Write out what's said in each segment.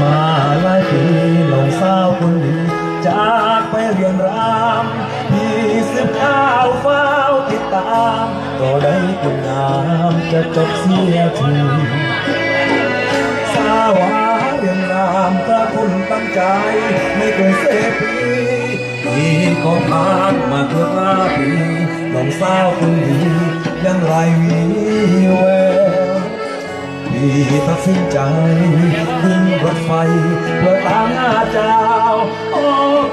มาหลายปีน้องสาวคนดีจากไปเรียนรามพี่สิบเก้าวเฝ้าติดตามก็ได้คุณงามจะจบเสียทีสาวาเรียนรามพระคุณตั้งใจ ไม่เคยเสพปีพี่ก็ผ่านมาเกือบห้าปีน้องสาวคนดียังไรวีแวว ตัดสินใจขึ้นรถไฟเพื่อตามหาเจ้าโอ้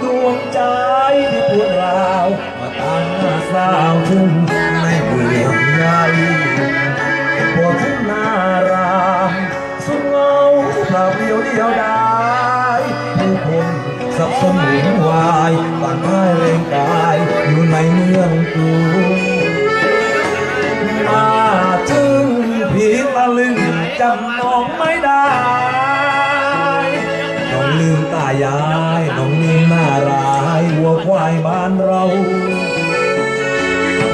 ดวงใจที่ปวดร้าวมาตามหาสาวถึงในเมืองใหญ่ปวดทุกนารามสุดเงาเปล่าเปลี่ยวเดียวดายผู้คนสับสนหมุนวายต่างกายแรงกายอยู่ในเมืองกรุง จำน้องไม่ได้น้องลืมตายายน้องลืมหน้ารายวัวควายบ้านเรา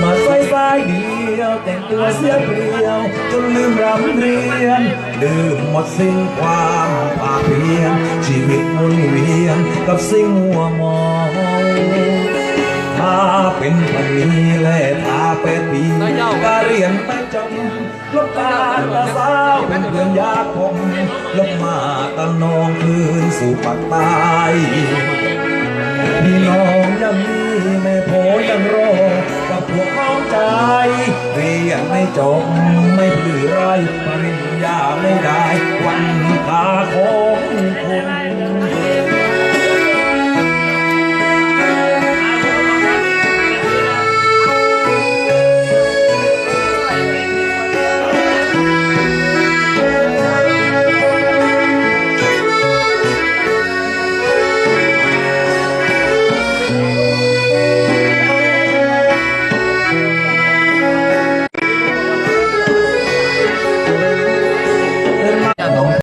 มาใส่สายเดียวแต่งตัวเสียเปลี่ยว จนลืมรำเรียน ลืมหมดสิ้นความภาคเพียรชีวิตหมุนเวียนกับสิ่งหัวมองาเป็นพันนี้และถ้าเป็ดปีก็เรียนไม่จบลบตาตาสาวเป็นเพื่อนยากผมลบมาตะนองคืนสู่ปากใต้พี่น้องยังมีแม่โพยังรอกับพวกน้องใจ เรียนไม่จบไม่ปลือไร